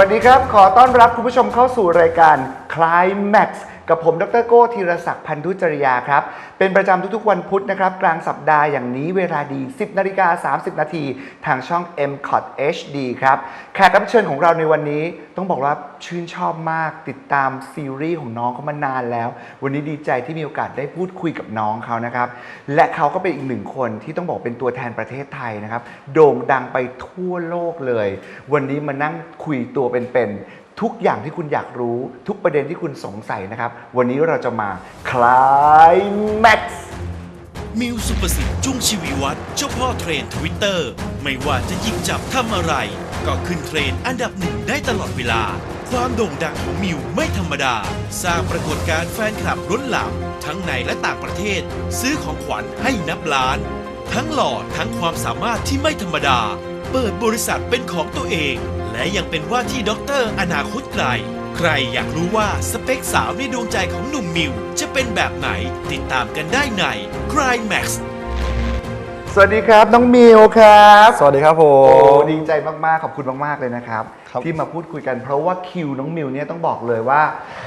วัสดีครับ ขอต้อนรับคุณผู้ชมเข้าสู่รายการ Climax กั กับผม ดรโก้ธีรศักดิ์พันธุจริยาครับ เป็นประจำทุกๆวันพุธนะครับ กลางสัปดาห์อย่างนี้เวลาดี 10นาฬิกา30 นาที ทางช่อง m c o t HD ครับ แขกรับเชิญของเราในวันนี้ต้องบอกว่าชื่นชอบมากติดตามซีรีส์ของน้องเขามานานแล้ว วันนี้ดีใจที่มีโอกาสได้พูดคุยกับน้องเขานะครับ และเขาก็เป็นอีกหนึ่งคนที่ต้องบอกเป็นตัวแทนประเทศไทยนะครับ โด่งดังไปทั่วโลกเลย วันนี้มานั่งคุยตัวเป็นๆ ทุกอย่างที่คุณอยากรู้ ทุกประเด็นที่คุณสงสัยนะครับ วันนี้เราจะมาคลายแม็กซ์มิวสุประสิทธิ์จุ้งชีวิวัฒน์เจ้าพ่อเทรนทวิตเตอร์ไม่ว่าจะยิงจับทำอะไร ก็ขึ้นเทรนอันดับหนึ่งได้ตลอดเวลา ความโด่งดังของมิวไม่ธรรมดา สร้างปรากฏการณ์แฟนคลับล้นหลามทั้งในและต่างประเทศ ซื้อของขวัญให้นับล้าน ทั้งหล่อทั้งความสามารถที่ไม่ธรรมดา เปิดบริษัทเป็นของตัวเอง และยังเป็นว่าที่ด็อกเตอร์อนาคตไกล ใครอยากรู้ว่าสเปคสาวในดวงใจของหนุ่มมิว จะเป็นแบบไหนติดตามกันได้ใน c r i Max สวัสดีครับน้องมิวครับสวัสดีครับผโอ้ม ดีใจมากๆขอบคุณมากๆเลยนะครับ ครับ ที่มาพูดคุยกันเพราะว่าคิวน้องมิวเนี่ยต้องบอกเลยว่า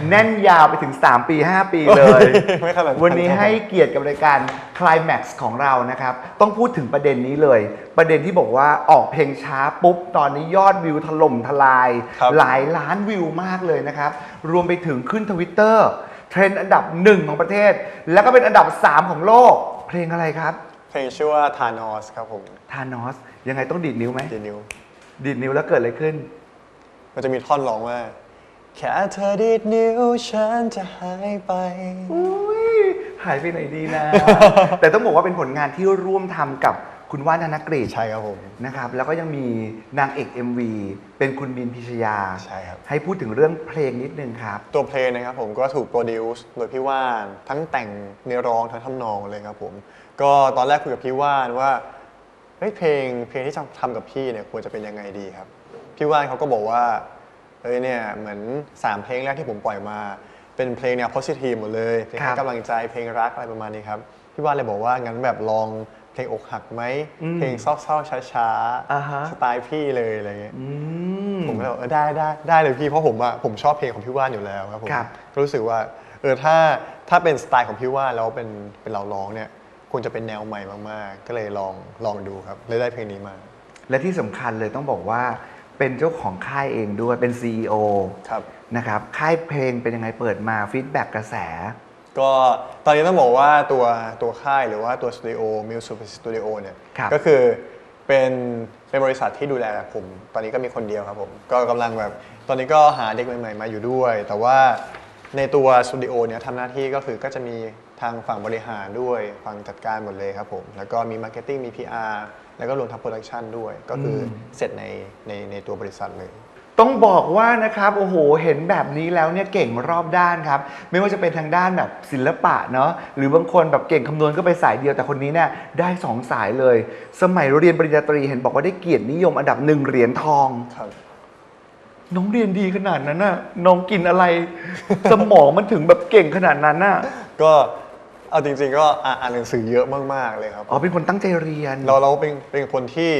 แน่นยาวไปถึง 3 ปี 5 ปีเลย ไม่ขนาด วันนี้ให้เกียรติกับรายการ Climax ของเรานะครับ ต้องพูดถึงประเด็นนี้เลย ประเด็นที่บอกว่าออกเพลงช้าปุ๊บ ตอนนี้ยอดวิวถล่มทลาย ครับ หลายล้านวิวมากเลยนะครับ รวมไปถึงขึ้นทวิตเตอร์เทรนด์อันดับหนึ่งของประเทศ แล้วก็เป็นอันดับ 3 ของโลก เพลงอะไรครับ เพลงชื่อว่า Thanos ครับผมทานอสยังไงต้องดีดนิ้วไหมเดนิวดีดนิ้วแล้วเกิดอะไรขึ้น มันจะมีท่อนร้องว่า แค่เธอดีดนิ้วฉันจะหายไป อุ้ยหายไปไหนดีนะ แต่ต้องบอกว่าเป็นผลงานที่ร่วมทำกับ คุณว่านธนกฤษใช่ครับผม นะครับ แล้วก็ยังมีนางเอก MV เป็นคุณบินพิชยา ใช่ครับ ให้พูดถึงเรื่องเพลงนิดนึงครับ ตัวเพลงนะครับผมก็ถูกโปรดิวซ์โดยพี่ว่านทั้งแต่งเนื้อร้องทั้งทำนองเลยครับผม ก็ตอนแรกคุยกับพี่ว่านว่าเฮ้ยเพลงเพลงที่จะทำกับพี่เนี่ยควรจะเป็นยังไงดีครับ พี่ว่านเขาก็บอกว่าเอ้ยเนี่ยเหมือนสามเพลงแรกที่ผมปล่อยมา เป็นเพลงแนว positive หมดเลยเพลงครัให้บกำลังใจเพลงรักอะไรประมาณนี้ครับพี่ว่านเลยบอกว่างั้นแบบลองเพ ลงอกหักไหมอืมเพลงเศร้าๆช้าอ่าฮะสไตล์พี่เลยอะไรเงี้ยอืมผมก็เลยบอกเออได้ได้ได้เลยพี่เพราะผมอะผมชอบเพลงของพี่ว่านอยู่แล้วครับผมครับก็รู้สึกว่าเออถ้าถ้าเป็นสไตล์ของพี่ว่านแล้วเป็นเป็นเราร้องเนี่ยควรจะเป็นแนวใหม่มากๆ ก็เลยลองลองดูครับเลยได้เพลงนี้มา และที่สำคัญเลยต้องบอกว่าเป็นเจ้าของค่ายเองด้วยเป็น CEO ครับนะครับค่ายเพลงเป็นยังไงเปิดมาฟีดแบ็กกระแส ก็ตอนนี้ต้องบอกว่าตัวตัวค่ายหรือว่าตัวสตูดิโอมิวสิกสตูดิโอเนี่ยครับก็คือเป็นเป็นบริษัทที่ดูแลผม ตอนนี้ก็มีคนเดียวครับผม ก็กำลังแบบตอนนี้ก็หาเด็กใหม่ๆมาอยู่ด้วย แต่ว่าในตัวสตูดิโอเนี่ยทำหน้าที่ก็คือก็จะมีทางฝั่งบริหารด้วยฝั่งจัดการหมดเลยครับผม แล้วก็มีมาร์เก็ตติ้งมี PR แล้วก็รวมทั้งโปรดักชันด้วย ก็คืออม เสร็จในในในตัวบริษัทเลย ต้องบอกว่านะครับโอ้โหเห็นแบบนี้แล้วเนี่ยเก่งรอบด้านครับ ไม่ว่าจะเป็นทางด้านแบบศิลปะเนาะหรือบางคนแบบเก่งคำนวณก็ไปสายเดียวแต่คนนี้เนี่ยได้สองสายเลย สมัยเรียนปริญญาตรีเห็นบอกว่าได้เกียรตินิยมอันดับหนึ่งเหรียญทองครับน้องเรียนดีขนาดนั้นน่ะน้องกินอะไร สมองมันถึงแบบเก่งขนาดนั้นน่ะก็เอาจริง ๆ ก็อ่านอ่านหนังสือเยอะมากๆเลยครับอ๋อเป็นคนตั้งใจเรียนเราเราเป็นเป็นคนที่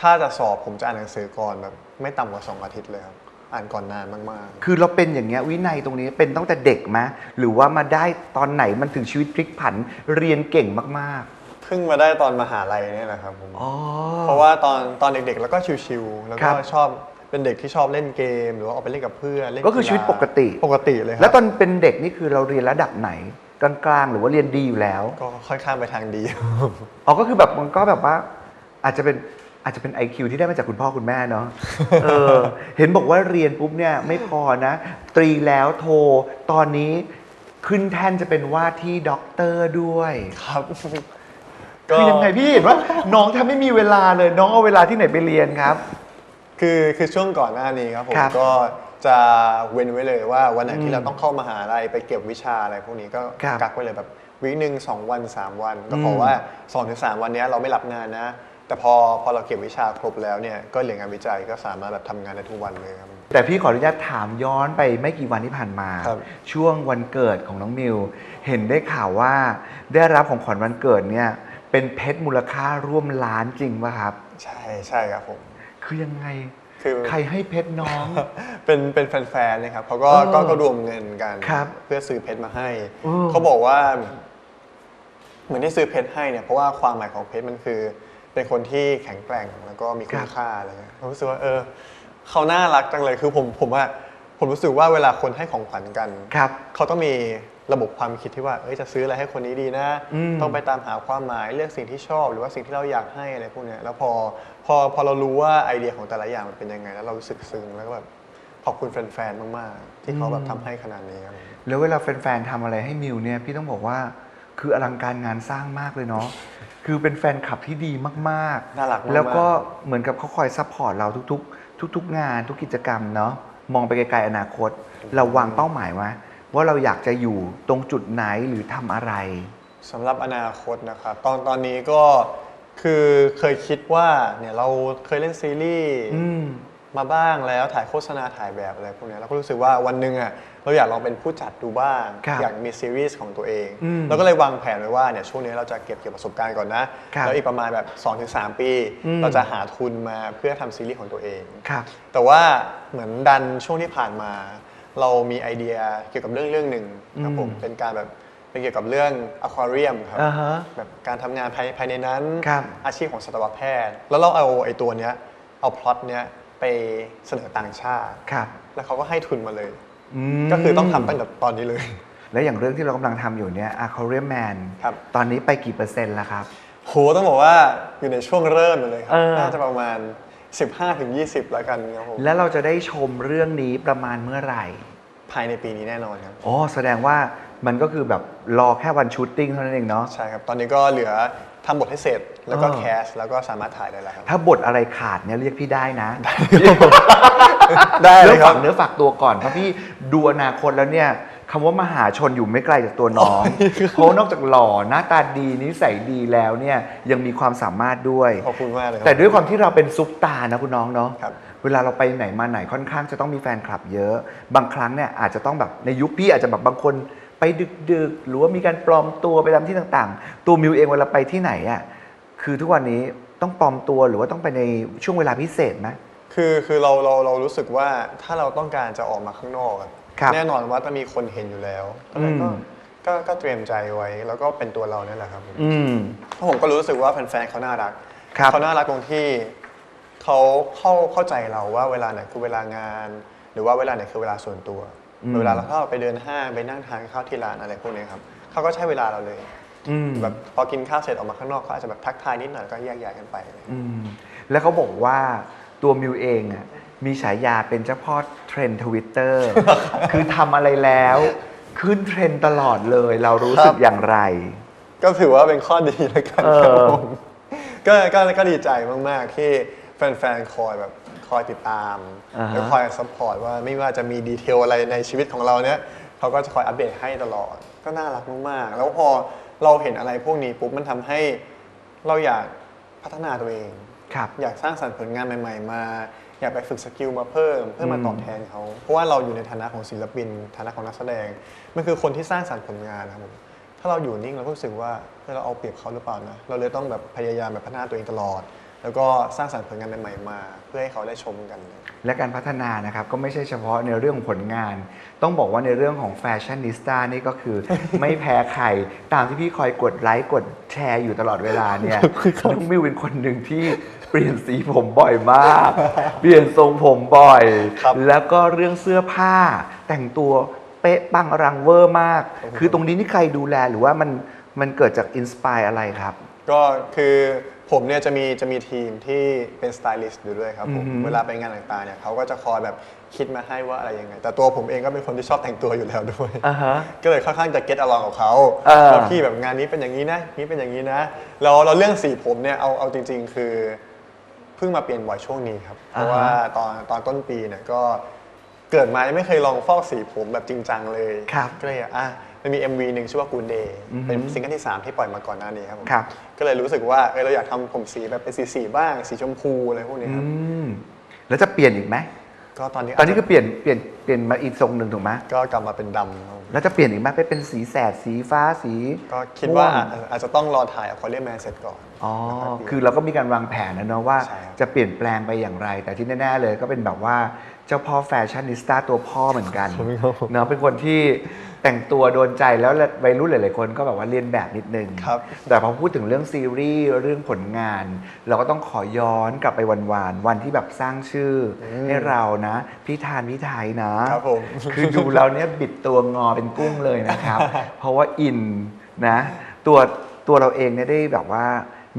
ถ้าจะสอบผมจะอ่านหนังสือก่อนแบบไม่ต่ำกว่า 2 อาทิตย์เลยครับ อ่านก่อนนานมากคือเราเป็นอย่างเงี้ยวินัยตรงนี้เป็นตั้งแต่เด็กไหมหรือว่ามาได้ตอนไหนมันถึงชีวิตพลิกผันเรียนเก่งมากๆ เพิ่งมาได้ตอนมหาลัยเนี่ยแหละครับผม ๆ อ๋อ เพราะว่าตอนตอนเด็กๆ แล้วก็ชิวๆแล้วครัก็บชอบเป็นเด็กที่ชอบเล่นเกม หรือว่าออกไปเล่นกับเพื่อนเล่นก็คือชีวิตฬาปกติ ปกติเลยคแล้วรับตอนเป็นเด็กนี่คือเราเรียนระดับไหนกลางๆ หรือว่าเรียนดีอยู่แล้วก็ค่อนข้างไปทางดี อ๋อก็คือแบบมันก็แบบว่าอาจจะเป็น อาจจะเป็น IQ ที่ได้มาจากคุณพ่อคุณแม่เนาะ เออ เห็นบอกว่าเรียนปุ๊บเนี่ยไม่พอนะ ตรีแล้วโทตอนนี้ขึ้นแท่นจะเป็นว่าที่ด็อกเตอร์ด้วยครับคือยังไงพี่เห็นว่า น้องแทบไม่มีเวลาเลย น้องเอาเวลาที่ไหนไปเรียนครับ คือคือช่วงก่อนหน้านี้ครับผมครับก็จะเว้นไว้เลยว่าวันไหนอืมที่เราต้องเข้ามหาลัยไปเก็บวิชาอะไรพวกนี้ก็ครับกักไว้เลยแบบวิหนึ่งสองวันสามวัน ก็อืมขอว่าสองถึงสามวันเนี้ยเราไม่รับงานนะ แต่พอพอเราเก็บวิชาครบแล้วเนี่ยก็เหลืองานวิจัยก็สามารถแบบทำงานได้ทุกวันเลยครับ แต่พี่ขออนุญาตถามย้อนไปไม่กี่วันที่ผ่านมา ครับช่วงวันเกิดของน้องมิว เห็นได้ข่าวว่าได้รับของขวัญวันเกิดเนี่ยเป็นเพชรมูลค่าร่วมล้านจริงป่ะครับ ใช่ใช่ครับผม คือยังไงคือ ใครให้เพชรน้อง เป็นเป็นแฟนๆนะครับเขาก็เออก็ก็รวมเงินกันครับเพื่อซื้อเพชรมาให้ เออ เขาบอกว่า เหมือนที่ซื้อเพชรให้เนี่ยเพราะว่าความหมายของเพชรมันคือ เป็นคนที่แข็งแกร่งแล้วก็มีคุณค่าอะไรเงี้ยผมรู้สึกว่าเออเขาน่ารักจังเลยคือผมผมว่าผมรู้สึกว่าเวลาคนให้ของขวัญกันครับเขาต้องมีระบบความคิดที่ว่าเอ้ยจะซื้ออะไรให้คนนี้ดีนะอืมต้องไปตามหาความหมายเลือกสิ่งที่ชอบ หรือว่าสิ่งที่เราอยากให้อะไรพวกเนี้ยแล้วพอพอพอเรารู้ว่าไอเดียของแต่ละอย่างมันเป็นยังไง แล้วเรารู้สึกซึ้งแล้วก็แบบขอบคุณแฟนๆมากๆ ที่เขาแบบทำให้ขนาดนี้ครับผมแล้วเวลาแฟนๆทำอะไรให้มิวเนี่ยพี่ต้องบอกว่าคืออลังการงานสร้างมากเลยเนาะ คือเป็นแฟนคลับที่ดีมากน่ารักมากๆแล้วก็เหมือนกับเขาคอยซัพพอร์ตเราทุกๆ ทุก ๆ งานทุกกิจกรรมเนาะมองไปไกลๆอนาคต เราวางเป้าหมายไว้ว่าเราอยากจะอยู่ตรงจุดไหนหรือทำอะไร สำหรับอนาคตนะครับตอนตอนนี้ก็คือเคยคิดว่าเนี่ยเราเคยเล่นซีรีส์อืม มาบ้างแล้วถ่ายโฆษณาถ่ายแบบอะไรพวกเนี้ยเราก็รู้สึกว่าวันหนึ่งอะเราอยากลองเป็นผู้จัดดูบ้าง ครับอยากมีซีรีส์ของตัวเองอืมเราก็เลยวางแผนไว้ว่าเนี่ยช่วงนี้เราจะเก็บเกี่ยวประสบการณ์ก่อนนะครับแล้วอีกประมาณแบบ2-3 ปี อืม เราจะหาทุนมาเพื่อทำซีรีส์ของตัวเอง ครับ แต่ว่าเหมือนดันช่วงที่ผ่านมา เรามีไอเดียเกี่ยวกับเรื่องเรื่องหนึ่งครับผมอืมเป็นการแบบเป็นเกี่ยวกับเรื่องอควาเรียมครับอ่าฮะแบบการทำงานภายภายในนั้น ครับอาชีพของสัตวแพทย์ แล้วเราเอาไอ้ตัวเนี้ยเอาพล็อตเนี้ย ไปเสนอต่างชาติ ครับ แล้วเขาก็ให้ทุนมาเลย มก็คือต้องทำตั้งแต่ตอนนี้เลย และอย่างเรื่องที่เรากำลังทำอยู่เนี่ย Aquarium Man ครับ ตอนนี้ไปกี่เปอร์เซ็นต์แล้วครับ โหต้องบอกว่าอยู่ในช่วงเริ่มอยู่เลยครัเออน่าจะประมาณ 15-20 แล้วกันครับผมแล้วเราจะได้ชมเรื่องนี้ประมาณเมื่อไหร่ ภายในปีนี้แน่นอนครับ อ๋อ แสดงว่ามันก็คือแบบรอแค่วันชูตติ้งเท่านั้นเองเนาะ ใช่ครับ ตอนนี้ก็เหลือทำบทให้เสร็จ แล้วก็เออแคสแล้วก็สามารถถ่ายได้แล้วครับ ถ้าบทอะไรขาดเนี่ยเรียกพี่ได้นะ ได้เลเรื่ยองครัฝาบ กเนื้อฝากตัวก่อนเพราะพี่ดูอนาคตแล้วเนี่ยคำว่ามหาชนอยู่ไม่ไกลจากตัวน้องเพราะนอกจากหล่อหน้าตาดีนิสัยดีแล้วเนี่ยยังมีความสามารถด้วย ขอบคุณมากเลยครับ แต่ด้วยความที่เราเป็นซุปตานะคุณน้องเนาะ ครับ เวลาเราไปไหนมาไหนค่อนข้างจะต้องมีแฟนคลับเยอะ บางครั้งเนี่ยอาจจะต้องแบบในยุคพี่อาจจะแบบบางคนไปดึกๆ หรือว่ามีการปลอมตัวไปตามที่ต่างๆ ตัวมิวเองเวลาไปที่ไหนอะ คือทุกวันนี้ต้องปลอมตัวหรือว่าต้องไปในช่วงเวลาพิเศษไหม คือคือเราเราเรารู้สึกว่าถ้าเราต้องการจะออกมาข้างนอกอะครับแน่นอนว่าต้องมีคนเห็นอยู่แล้วก็เลยก็อืม ก็ก็เตรียมใจไว้แล้วก็เป็นตัวเราเนี่ยแหละครับผมอืม เพราะผมก็รู้สึกว่าแฟนๆเขาน่ารักครับเขาน่ารักตรงที่เขาเข้าเข้าใจเราว่าเวลาไหนคือเวลางาน หรือว่าเวลาไหนคือเวลาส่วนตัว อืม เวลาเราถ้าเราไปเดินห้างไปนั่งทานข้าวที่ร้านอะไรพวกนี้ครับเขาก็ใช้เวลาเราเลยอืม แบบพอกินข้าวเสร็จออกมาข้างนอกเขาอาจจะแบบทักทายนิดหน่อยก็แยกย้ายกันไปอะไรอย่างเงี้ยอืมแล้วเขาบอกว่าตัวมิวเองอะมีฉายาเป็นเจ้าพ่อเทรนด์ทวิตเตอร์คือทำอะไรแล้ว ขึ้นเทรนด์ตลอดเลย เรารู้สึกอย่างไร ก็ถือว่าเป็นข้อดีแล้วกันเออครับผมก็ก็ก็ดีใจมาก ๆ ที่แฟน ๆ คอยแบบคอยติดตามอ่าฮะแล้วคอยซัพพอร์ตว่าไม่ว่าจะมีดีเทลอะไรในชีวิตของเราเนี้ยเขาก็จะคอยอัปเดตให้ตลอด ก็น่ารักมาก ๆ แล้วพอ เราเห็นอะไรพวกนี้ปุ๊บมันทำให้เราอยากพัฒนาตัวเอง ครับ อยากสร้างสรรค์ผลงานใหม่ ๆ มา อยากไปฝึกสกิลมาเพิ่ม เพื่อมาอืมตอบแทนเขา เพราะว่าเราอยู่ในฐานะของศิลปิน ฐานะของนักแสดง มันคือคนที่สร้างสรรค์ผลงานนะครับผม ถ้าเราอยู่นิ่งเราก็รู้สึกว่าเฮ้ยเราเอาเปรียบเขาหรือเปล่านะ เราเลยต้องแบบพยายามแบบพัฒนาตัวเองตลอด แล้วก็สร้างสรรค์ผลงานใหม่ๆมา เพื่อให้เขาได้ชมกัน และการพัฒนานะครับก็ไม่ใช่เฉพาะในเรื่องของผลงาน ต้องบอกว่าในเรื่องของแฟชั่นนิสต้านี่ก็คือ ไม่แพ้ใครตามที่พี่คอยกดไลค์กดแชร์อยู่ตลอดเวลาเนี่ยน้องมิวเป็นคนหนึ่งที่เปลี่ยนสีผมบ่อยมาก เปลี่ยนทรงผมบ่อยครับแล้วก็เรื่องเสื้อผ้า แต่งตัวเป๊ะปังอรังเวอร์มากขอบคุณคือตรงนี้นี่ใครดูแลหรือว่ามันมันเกิดจากอินสปายอะไรครับ ก็คือ ผมเนี่ยจะมีจะมีทีมที่เป็นสไตลิสต์อยู่ด้วยครับผม อือฮึเวลาไปงานต่างๆเนี่ยเขาก็จะคอยแบบคิดมาให้ว่าอะไรยังไง แต่ตัวผมเองก็เป็นคนที่ชอบแต่งตัวอยู่แล้วด้วย อ่าฮะ ก็เลยค่อนข้างจะเก็ตอลองกับเขาเออว่าพี่แบบงานนี้เป็นอย่างนี้นะนี้เป็นอย่างนี้นะแล้วเราเรื่องสีผมเนี่ยเอาเอาจริง ๆ คือเพิ่งมาเปลี่ยนบ่อยช่วงนี้ครับ เพราะว่าตอนตอนต้นปีเนี่ยก็ เกิดมายังไม่เคยลองฟอกสีผมแบบจริงจังเลยครับก็เลยอะมันมี MV หนึ่งชื่อว่า Good Day อือฮึเป็นซิงเกิลที่ 3 ที่ปล่อยมาก่อนหน้านี้ครับผมครับ ก็เลยรู้สึกว่าเออเราอยากทำผมสีแบบเป็นสีสีๆบ้าง สีชมพูอะไรพวกนี้อืครับ มแล้วจะเปลี่ยนอีกไหมก็ตอนนี้ตอนนี้คือเปลี่ยนเปลี่ยนเปลี่ยนมาอีกทรงหนึ่งถูกไหมก็กลับมาเป็นดำครับผมแล้วจะเปลี่ยนอีกไหมไปเป็นสีแสดสีฟ้าสีก็คิดว่าม่งอาจอาจจะต้องรอถ่ายอควาเรียมแมนเสร็จก่อน อ๋อแล้วค่ยเปลี่ยนคือเราก็มีการวางแผนนะเนาะว่าใช่ครับจะเปลี่ยนแปลงไปอย่างไร แต่ที่แน่ ๆ เลยก็เป็นแบบว่า เจ้าพ่อแฟชั่นนิสต้าตัวพ่อเหมือนกันเนาะเป็นคนที่แต่งตัวโดนใจแล้ววัยรุ่นหลาย ๆ คนก็แบบว่าเรียนแบบนิดนึงครับแต่พอพูดถึงเรื่องซีรีส์เรื่องผลงาน เราก็ต้องขอย้อนกลับไปวันวานๆวันที่แบบสร้างชื่ออให้เรานะพี่ทานพี่ไทยนะครับผมคือดูเราเนี่ยบิดตัวงอเป็นกุ้งเลยนะครับ เพราะว่าอินนะ ตัวตัวเราเองเนี่ยได้แบบว่า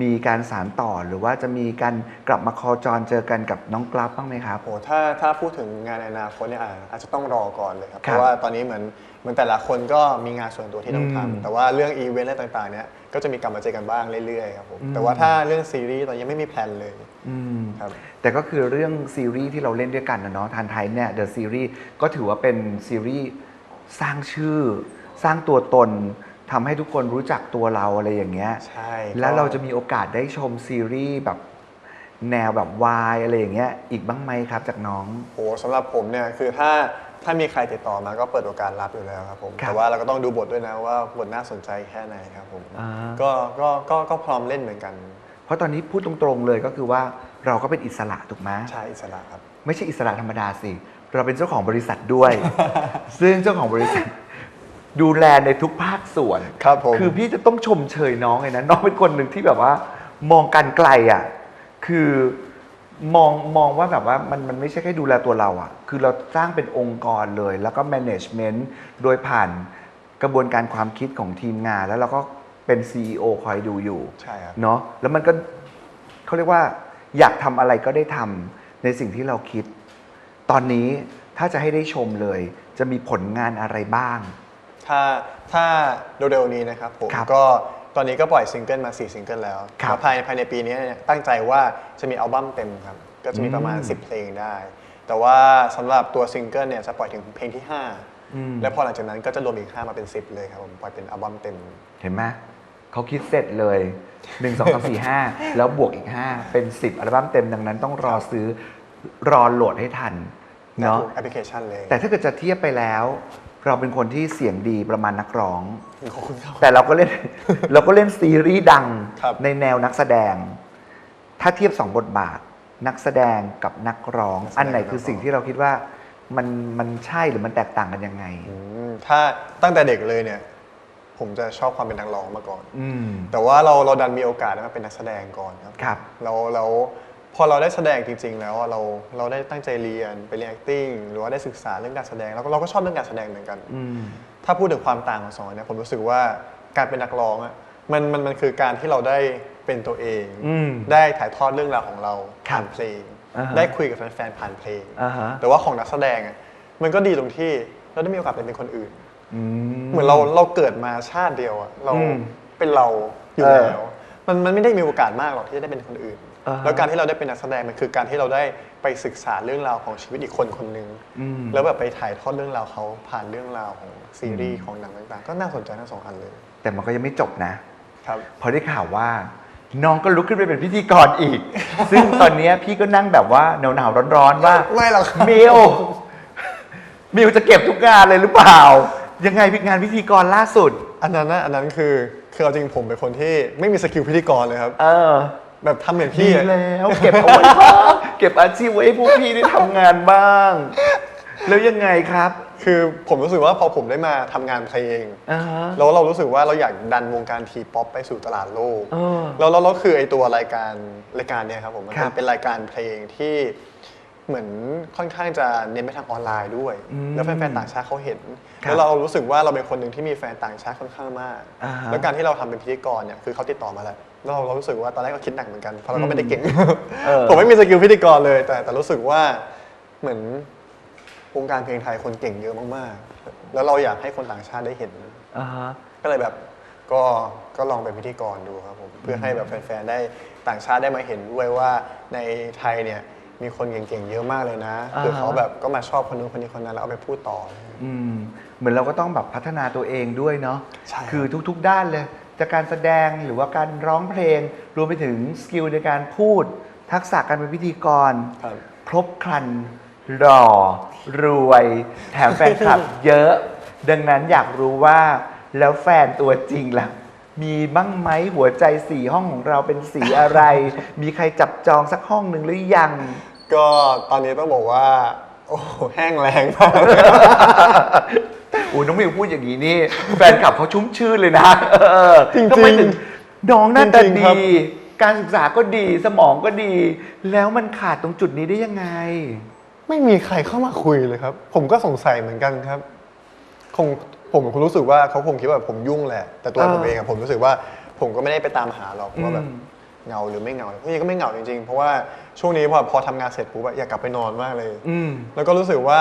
มีการสารต่อหรือว่าจะมีการกลับมาคอจรเจอกันกับน้องกราฟบ้างไหมครับ โอ้ถ้าถ้าพูดถึงงานในอนาคตเนี่ยอาอาจจะต้องรอก่อนเลยครับคเพรับราะว่าตอนนี้เหมือนเหมือนแต่ละคนก็มีงานส่วนตัวที่ต้องอืมทำแต่ว่าเรื่องอีเวนต์อะไรต่างๆเนี่ยก็จะมีกลับมาเจอกันบ้างเรื่อยๆครับผมอืม แต่ว่าถ้าเรื่องซีรีส์ตอนนี้ยังไม่มีแพลนเลยอืม ครับ แต่ก็คือเรื่องซีรีส์ที่เราเล่นด้วยกันนะเนาะทานไทยเนี่ยเดอะซีรีส์ก็ถือว่าเป็นซีรีส์สร้างชื่อ สร้างตัวตน ทำให้ทุกคนรู้จักตัวเราอะไรอย่างเงี้ยใช่แล้วก็เราจะมีโอกาสได้ชมซีรีส์แบบแนวแบบวายอะไรอย่างเงี้ยอีกบ้างไหมครับจากน้องโอ้สำหรับผมเนี่ยคือถ้าถ้ามีใครติดต่อมาก็เปิดโอกาสรับอยู่แล้วครับผมครับแต่ว่าเราก็ต้องดูบทด้วยนะว่าบทน่าสนใจแค่ไหนครับผมอ่าก็ก็ก็ก็พร้อมเล่นเหมือนกัน เพราะตอนนี้พูดตรงๆเลยก็คือว่าเราก็เป็นอิสระถูกไหมใช่อิสระครับ ไม่ใช่อิสระธรรมดาสิเราเป็นเจ้าของบริษัทด้วย ซึ่งเจ้าของบริษัท ดูแลในทุกภาคส่วนครับผม คือพี่จะต้องชมเชยน้องเลยนะน้องเป็นคนหนึ่งที่แบบว่า มองการไกลอะ คือมองมองว่าแบบว่ามันมันไม่ใช่แค่ดูแลตัวเราอะ คือเราสร้างเป็นองค์กรเลย แล้วก็ management โดยผ่านกระบวนการความคิดของทีมงาน แล้วเราก็เป็น CEO คอยดูอยู่ใช่ครับ เนาะแล้วมันก็เขาเรียกว่า อยากทำอะไรก็ได้ทำในสิ่งที่เราคิด ตอนนี้ถ้าจะให้ได้ชมเลย จะมีผลงานอะไรบ้าง ถ้าถ้าเร็วๆนี้นะครับผมครับก็ตอนนี้ก็ปล่อยซิงเกิลมา 4 ซิงเกิลแล้วครับแล้วภายภายในปีนี้เนี่ยตั้งใจว่าจะมีอัลบั้มเต็มครับ ก็จะมีประมาณอืม10 เพลงได้ แต่ว่าสำหรับตัวซิงเกิลเนี่ยจะปล่อยถึงเพลงที่ อืม 5 แล้วพอหลังจากนั้นก็จะรวมอีก 5 มาเป็น 10 เลยครับผมปล่อยเป็นอัลบั้มเต็ม เห็นไหมเขาคิดเสร็จเลย 1 2 3 4 5 แล้วบวกอีก 5 เป็น 10 อัลบั้มเต็มดังนั้นต้องรอซื้อรอโหลดให้ทันเนาะ แอปพลิเคชันเลย แต่ถ้าเกิดจะเทียบไปแล้ว เราเป็นคนที่เสียงดีประมาณนักร้อง ขอบคุณครับ แต่เราก็เล่น เราก็เล่นซีรีส์ดังครับ ในแนวนักแสดง ถ้าเทียบสองบทบาท นักแสดงกับนักร้อง อันไหนคือสิ่งที่เราคิดว่ามันมันใช่หรือมันแตกต่างกันยังไง อืมถ้าตั้งแต่เด็กเลยเนี่ย ผมจะชอบความเป็นนักร้องมาก่อน อืม แต่ว่าเราเราดันมีโอกาสได้มาเป็นนักแสดงก่อนครับ ครับ เราเรา พอเราได้แสดงจริง ๆ แล้วอะเราเราได้ตั้งใจเรียนไปเรียน acting หรือว่าได้ศึกษาเรื่องการแสดงแล้วก็เราก็ชอบเรื่องการแสดงเหมือนกัน อืม ถ้าพูดถึงความต่างของสองอันเนี่ยผมรู้สึกว่าการเป็นนักร้องอะมันมันมันคือการที่เราได้เป็นตัวเอง อืมได้ถ่ายทอดเรื่องราวของเราครับผ่านเพลง อ่าฮะได้คุยกับแฟนๆผ่านเพลง อ่าฮะ แต่ว่าของนักแสดงอะมันก็ดีตรงที่เราได้มีโอกาสเป็นคนอื่น อืม เหมือนเราเราเกิดมาชาติเดียวอะเราอืมเป็นเราอยู่เออ แล้ว มันมันไม่ได้มีโอกาสมากหรอกที่จะได้เป็นคนอื่น อ่าฮะ แล้วการที่เราได้เป็นนักแสดงมันคือการที่เราได้ไปศึกษาเรื่องราวของชีวิตอีกคนคนหนึ่งอืมแล้วแบบไปถ่ายทอดเรื่องราวเขาผ่านเรื่องราวของซีรีส์ของหนังต่างๆ ก็น่าสนใจทั้งสองอันเลยแต่มันก็ยังไม่จบนะ ครับ พอได้ข่าวว่าน้องก็ลุกขึ้นไปเป็นพิธีกรอีก ซึ่งตอนเนี้ยพี่ก็นั่งแบบว่าหนาวหนาวๆร้อนๆว่า ไม่หรอกครับ มิวมิวจะเก็บทุกงานเลยหรือเปล่า ยังไงพิงานพิธีกรล่าสุด อันนั้นนะอันนั้นคือคือเอาจริงผมเป็นคนที่ไม่มีสกิลพิธีกรเลยครับ เออ แบบทำเหมือนดีพี่อะแล้วเก็บเอาไว้บ้างเก็บอาชีพไว้ให้พวกพี่ได้ทำงานบ้าง แล้วยังไงครับคือผมรู้สึกว่าพอผมได้มาทำงานเพลง อ่าฮะ แล้วเรารู้สึกว่าเราอยากดันวงการทีป๊อปไปสู่ตลาดโลก เออแล้วแล้วแล้วคือไอตัวรายการรายการเนี้ยครับผมมันครัเป็บนเป็นรายการเพลงที่เหมือนค่อนข้างจะเน้นไปทางออนไลน์ด้วย อืมแล้วแฟนๆต่างชาติเขาเห็น ครับแล้วเรารู้สึกว่าเราเป็นคนหนึ่งที่มีแฟนต่างชาติค่อนข้างมาก อ่าฮะ แล้วการที่เราทำเป็นพิธีกรเนี่ยคือเขาติดต่อมาแล้วแล้ว เราเรารู้สึกว่าตอนแรกก็คิดหนักเหมือนกันเพราะเราก็ไม่ได้เก่งเออ ผมไม่มีสกิลพิธีกรเลย แต่แต่รู้สึกว่าเหมือนวงการเพลงไทยคนเก่งเยอะมากๆ แล้วเราอยากให้คนต่างชาติได้เห็น อ่าฮะ ก็เลยแบบก็ก็ลองเป็นพิธีกรดูครับผมเพื่อให้แบบแฟนๆได้ต่างชาติได้มาเห็นด้วยว่าในไทยเนี่ยมีคนเก่งๆเยอะมากเลยนะอ่าฮะคือเขาแบบก็มาชอบคนนู้นคนนี้คนนั้นแล้วเอาไปพูดต่อ อืมเหมือนเราก็ต้องแบบพัฒนาตัวเองด้วยเนาะใช่ครับคือทุก ๆ ด้านเลย จากการแสดงหรือว่าการร้องเพลง รวมไปถึงสกิลในการพูด ทักษะการเป็นพิธีกร ครับ ครบครันหล่อ รวย แถมแฟนคลับ เยอะ ดังนั้นอยากรู้ว่าแล้วแฟนตัวจริงล่ะ มีบ้างไหมหัวใจสีห้องของเราเป็นสีอะไร มีใครจับจองสักห้องหนึ่งหรือยัง ก็ตอนนี้ต้องบอกว่า โอ้โหแห้งแรงมากโอ้ยน้องมิวพูดอย่างนี้นี่ แฟนคลับเขาชุ่มชื่นเลยนะเออจริงๆทำไมถึงน้องหน้าตาจริงๆดีครับการศึกษาก็ดีสมองก็ดี แล้วมันขาดตรงจุดนี้ได้ยังไง ไม่มีใครเข้ามาคุยเลยครับ ผมก็สงสัยเหมือนกันครับ คงผมคงรู้สึกว่าเขาคงคิดว่าผมยุ่งแหละ แต่ตัวเออผมเองอะผมรู้สึกว่าผมก็ไม่ได้ไปตามหาหรอกอืมว่าแบบเหงาหรือไม่เหงาพี่ก็ไม่เหงาจริงๆ เพราะว่าช่วงนี้พอพอทำงานเสร็จปุ๊บอะอยากกลับไปนอนมากเลย อืม แล้วก็รู้สึกว่า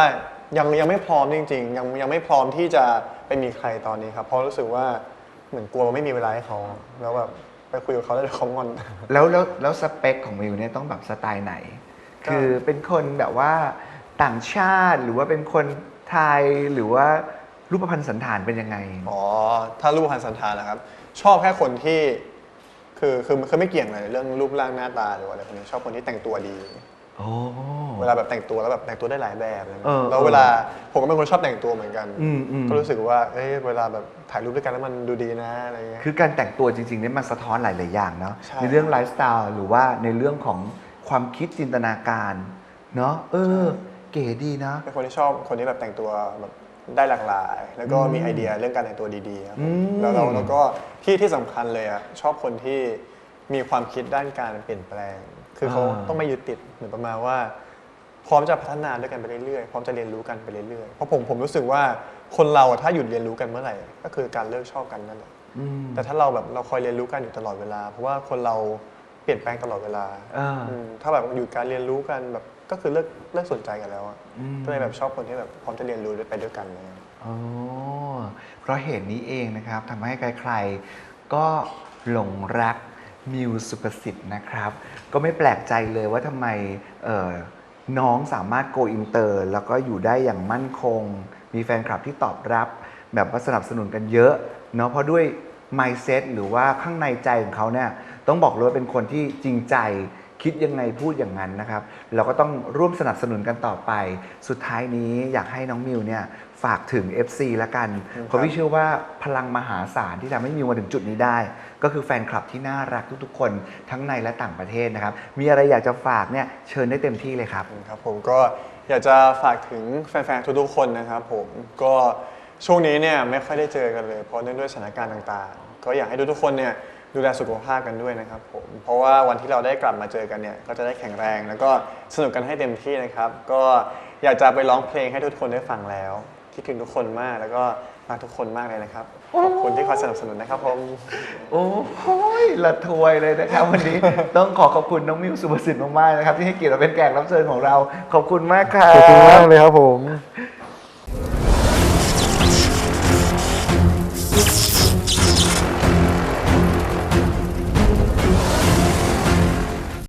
ยังยังไม่พร้อมจริง ๆ ยังยังไม่พร้อมที่จะไปมีใครตอนนี้ครับ เพราะรู้สึกว่าเหมือนกลัวว่าไม่มีเวลาให้เขา แล้วแบบไปคุยกับเขาแล้วเดี๋ยวเขางอน แล้วแล้วแล้วสเปคของมิวเนี่ยต้องแบบสไตล์ไหน ก็ คือเป็นคนแบบว่าต่างชาติหรือว่าเป็นคนไทยหรือว่ารูปพรรณสันฐานเป็นยังไง อ๋อ ถ้ารูปพันธ์สันฐานนะครับ ชอบแค่คนที่ คือคือคือไม่เกี่ยงเลยเรื่องรูปร่างหน้าตาหรือว่าอะไรพวกนี้ชอบคนที่แต่งตัวดี โอ้ เวลาแบบแต่งตัวแล้วแบบแต่งตัวได้หลายแบบอะไรเงี้ยเออแล้วเวลาผมก็เป็นคนชอบแต่งตัวเหมือนกันอืมอืม ก็รู้สึกว่าเอ้ยเวลาแบบถ่ายรูปด้วยกันแล้วมันดูดีนะอะไรเงี้ย คือการแต่งตัวจริงๆเนี่ยมันสะท้อนหลาย ๆ อย่างเนาะใช่ ในเรื่องไลฟ์สไตล์หรือว่าในเรื่องของความคิดจินตนาการเนาะเออ เก๋ดีนะ เป็นคนที่ชอบคนที่แบบแต่งตัวแบบได้หลากหลาย แล้วก็อืมมีไอเดียเรื่องการแต่งตัวดีๆครับอืมแล้วเราแล้วก็ที่ที่สำคัญเลยอะชอบคนที่มีความคิดด้านการเปลี่ยนแปลง คือเขาต้องไม่ยึดติดเหมือนประมาณว่า พร้อมจะพัฒนาด้วยกันไปเรื่อยๆ พร้อมจะเรียนรู้กันไปเรื่อยๆ เพราะผมผมรู้สึกว่าคนเราอะถ้าหยุดเรียนรู้กันเมื่อไหร่ ก็คือการเลิกชอบกันนั่นแหละอืมแต่ถ้าเราแบบเราคอยเรียนรู้กันอยู่ตลอดเวลา เพราะว่าคนเราเปลี่ยนแปลงตลอดเวลาอ่าอืมถ้าแบบหยุดการเรียนรู้กันแบบก็คือเลิกเลิกสนใจกันแล้วอะอืมก็เลยแบบชอบคนที่แบบพร้อมจะเรียนรู้ไปด้วยกันเลยโอ้เพราะเหตุนี้เองนะครับทำให้ใครๆก็หลงรัก มิวสุประสิทธิ์นะครับ ก็ไม่แปลกใจเลยว่าทำไมน้องสามารถโกอินเตอร์ แล้วก็อยู่ได้อย่างมั่นคง มีแฟนคลับที่ตอบรับ แบบว่าสนับสนุนกันเยอะเนาะเพราะด้วย mindset หรือว่าข้างในใจของเขาเนี่ยต้องบอกเลยว่าเป็นคนที่จริงใจคิดยังไงพูดอย่างนั้นนะครับ เราก็ต้องร่วมสนับสนุนกันต่อไป สุดท้ายนี้อยากให้น้องมิวเนี่ย ฝากถึง FC ละกันครับเพราะพี่เชื่อว่าพลังมหาศาลที่ทำให้มิวมาถึงจุดนี้ได้ ก็คือแฟนคลับที่น่ารักทุกๆ คนทั้งในและต่างประเทศนะครับ มีอะไรอยากจะฝากเนี่ยเชิญได้เต็มที่เลยครับ ครับผมก็อยากจะฝากถึงแฟนๆ ทุกๆ คนนะครับผมก็ช่วงนี้เนี่ยไม่ค่อยได้เจอกันเลย เพราะเนื่องด้วยสถานการณ์ต่างๆ ก็อยากให้ทุกๆ คนเนี่ยดูแลสุขภาพกันด้วยนะครับผมเพราะว่าวันที่เราได้กลับมาเจอกันเนี่ยก็จะได้แข็งแรง แล้วก็สนุกกันให้เต็มที่นะครับ ก็อยากจะไปร้องเพลงให้ทุกคนได้ฟังแล้ว คิดถึงทุกคนมากแล้วก็รักทุกคนมากเลยนะครับ ขอบคุณที่คอยสนับสนุนนะครับผม โอ้ยละทวยเลยนะครับ วันนี้ ต้องขอขอบคุณน้องมิวสุภสิทธิ์มากๆนะครับ ที่ให้เกียรติมาเป็นแขกรับเชิญของเรา ขอบคุณมากครับ ขอบคุณมากเลยครับผม